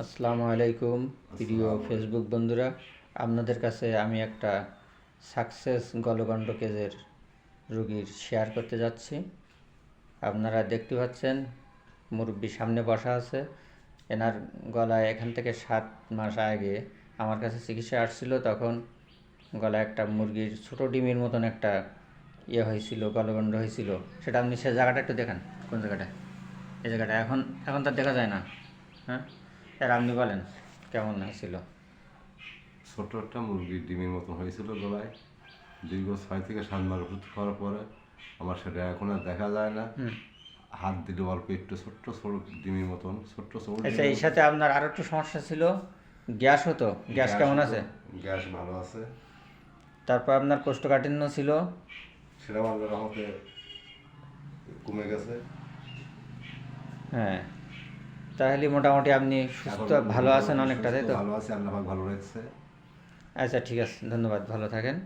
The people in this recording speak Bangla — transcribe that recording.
আসসালামু আলাইকুম প্রিয় ফেসবুক বন্ধুরা আপনাদের কাছে আমি একটা সাকসেস গলগণ্ড কেজের রুগীর শেয়ার করতে যাচ্ছি। আপনারা দেখতে পাচ্ছেন মুরব্বী সামনে বসা আছে। এনার গলায় এখান থেকে সাত মাস আগে আমার কাছে চিকিৎসা আসছিল তখন গলায় একটা মুরগির ছোট ডিমের মতন একটা ইয়ে হয়েছিল গলগণ্ড হয়েছিল। সেটা আপনি সে জায়গাটা একটু দেখান কোন জায়গাটা এই জায়গাটা এখন এখন তার দেখা যায় না। হ্যাঁ? এর আপনি বলেন কেমন হয়েছিল? ছোট্ট একটা মুরগির ডিমের মতন হয়েছিল গলায়। দীর্ঘ ছয় থেকে সাত মাস ওষুধ খাওয়ার পরে আমার সেটা এখন আর দেখা যায় না। হাত দিলে অল্প একটু ছোট্ট ছোট ডিমের মতন ছোট্ট ছোট আচ্ছা এই সাথে আপনার আরও একটু সমস্যা ছিল? গ্যাস হতো? গ্যাস কেমন আছে? গ্যাস ভালো আছে। তারপর আপনার কোষ্ঠকাঠিন্য ছিল? সেটা আমার আমাকে কমে গেছে। হ্যাঁ। তাহলে মোটামুটি আপনি সুস্থ ভালো আছেন অনেকটা তাই তো? ভালো আছে আল্লাহ ভালো রয়েছে আচ্ছা ঠিক আছে ধন্যবাদ ভালো থাকেন।